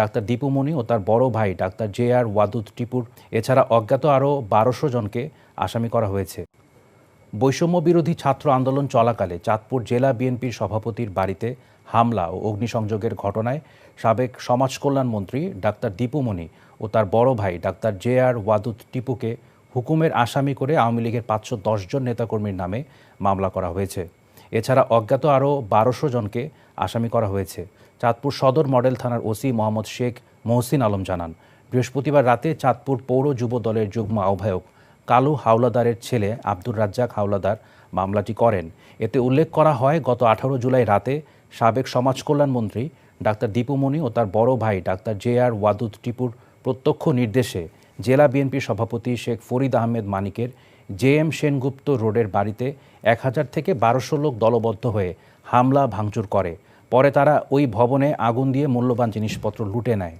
Doctor Dipu Moni ও তার বড় ভাই ডাক্তার জে আর ওয়াদুদ টিপুর। এছাড়া অজ্ঞাত আরও বারোশো জনকে আসামি করা হয়েছে। বৈষম্য বিরোধী ছাত্র আন্দোলন চলাকালে চাঁদপুর জেলা বিএনপির সভাপতির বাড়িতে হামলা ও অগ্নিসংযোগের ঘটনায় সাবেক সমাজ কল্যাণ মন্ত্রী ডাক্তার দীপুমণি ও তার বড় ভাই ডাক্তার জে আর ওয়াদুদ টিপুকে হুকুমের আসামি করে আওয়ামী লীগের পাঁচশো দশজন নেতাকর্মীর নামে মামলা করা হয়েছে। এছাড়া অজ্ঞাত আরও বারোশো জনকে আসামি করা হয়েছে। চাঁদপুর সদর মডেল থানার ওসি মোহাম্মদ শেখ মহসিন আলম জানান, বৃহস্পতিবার রাতে চাঁদপুর পৌর যুব দলের যুগ্ম আহ্বায়ক কালু হাওলাদারের ছেলে আব্দুর রাজ্জাক হাওলাদার মামলাটি করেন। এতে উল্লেখ করা হয়, গত আঠারো জুলাই রাতে সাবেক সমাজ কল্যাণ মন্ত্রী ডাক্তার দীপুমণি ও তার বড় ভাই ডাক্তার জে আর ওয়াদুদ টিপুর প্রত্যক্ষ নির্দেশে জেলা বিএনপি সভাপতি শেখ ফরিদ আহমেদ মানিকের জে এম সেনগুপ্ত রোডের বাড়িতে এক হাজার থেকে বারোশো লোক দলবদ্ধ হয়ে হামলা ভাঙচুর করে। পরে তারা ওই ভবনে আগুন দিয়ে মূল্যবান জিনিসপত্র লুটে নেয়।